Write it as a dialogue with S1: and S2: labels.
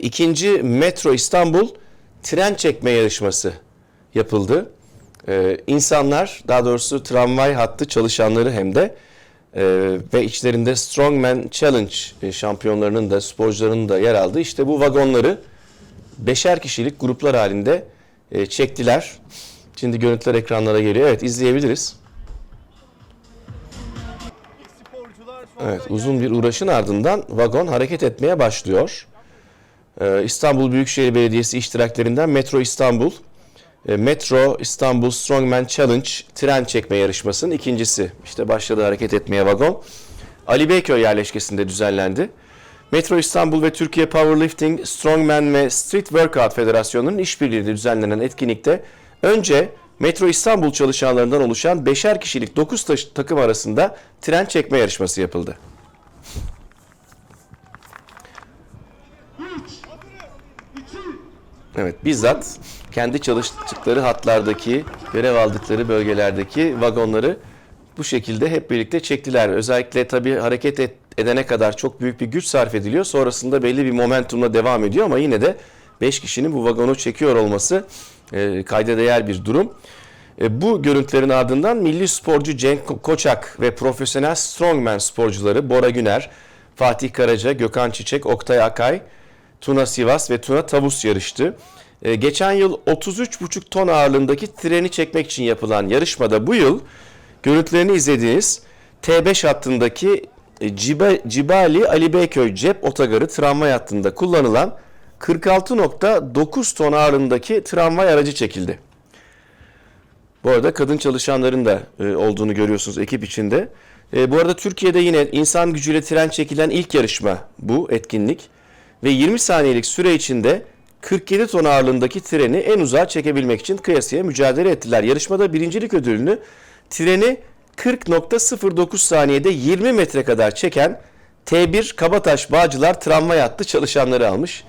S1: İkinci Metro İstanbul tren çekme yarışması yapıldı. Ee, insanlar, daha doğrusu tramvay hattı çalışanları hem de e, ve içlerinde Strongman Challenge e, şampiyonlarının da sporcularının da yer aldığı işte bu vagonları beşer kişilik gruplar halinde e, çektiler. Şimdi görüntüler ekranlara geliyor. Evet izleyebiliriz. Evet uzun bir uğraşın ardından vagon hareket etmeye başlıyor. Ee, İstanbul Büyükşehir Belediyesi iştiraklerinden Metro İstanbul, e, Metro İstanbul Strongman Challenge tren çekme yarışmasının ikincisi. İşte başladı hareket etmeye vagon. Ali Beyköy yerleşkesinde düzenlendi. Metro İstanbul ve Türkiye Powerlifting, Strongman ve Street Workout Federasyonu'nun işbirliğiyle düzenlenen etkinlikte önce Metro İstanbul çalışanlarından oluşan beşer kişilik 9 takım arasında tren çekme yarışması yapıldı. Evet bizzat kendi çalıştıkları hatlardaki, görev aldıkları bölgelerdeki vagonları bu şekilde hep birlikte çektiler. Özellikle tabii hareket et- edene kadar çok büyük bir güç sarf ediliyor. Sonrasında belli bir momentumla devam ediyor ama yine de 5 kişinin bu vagonu çekiyor olması e, kayda değer bir durum. E, bu görüntülerin ardından milli sporcu Cenk Ko- Koçak ve profesyonel strongman sporcuları Bora Güner, Fatih Karaca, Gökhan Çiçek, Oktay Akay, Tuna Sivas ve Tuna Tavus yarıştı. Ee, geçen yıl 33,5 ton ağırlığındaki treni çekmek için yapılan yarışmada bu yıl görüntülerini izlediğiniz T5 hattındaki e, Ciba- Cibali Ali Beyköy cep otogarı tramvay hattında kullanılan 46.9 ton ağırlığındaki tramvay aracı çekildi. Bu arada kadın çalışanların da e, olduğunu görüyorsunuz ekip içinde. E, bu arada Türkiye'de yine insan gücüyle tren çekilen ilk yarışma bu etkinlik. Ve 20 saniyelik süre içinde 47 ton ağırlığındaki treni en uzağa çekebilmek için kıyasıya mücadele ettiler. Yarışmada birincilik ödülünü treni 40.09 saniyede 20 metre kadar çeken T1 Kabataş Bağcılar tramvay hattı çalışanları almış.